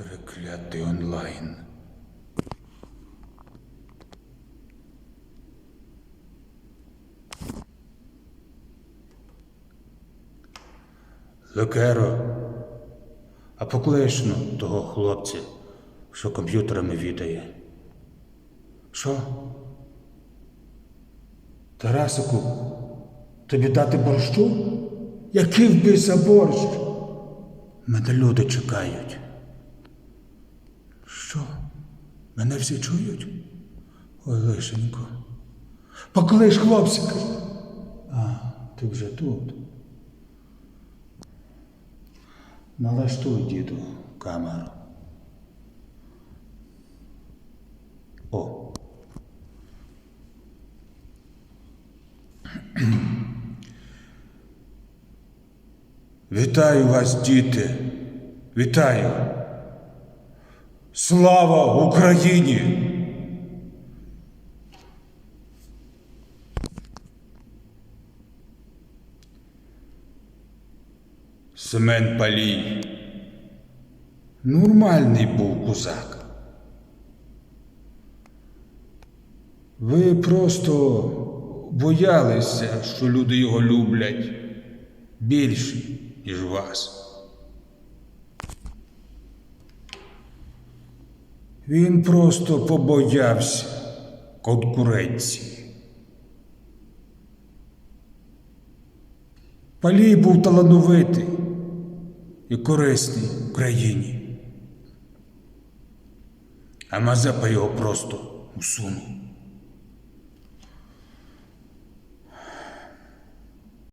Треклятий онлайн. Лекеро, а поклич ну того хлопця, що комп'ютерами відає. Що? Тарасику, тобі дати борщу? Який в борщ? Мене люди чекають. Що? Мене всі чують? Ой, лишенько. Поклич хлопчика. А, ти вже тут. Налаштуй, діду, камеру. О. Вітаю вас, діти. Вітаю. Слава Україні! Семен Палій. Нормальний був козак. Ви просто боялися, що люди його люблять більше, ніж вас. Він просто побоявся конкуренції. Палій був талановитий і корисний Україні. А Мазепа його просто усунув.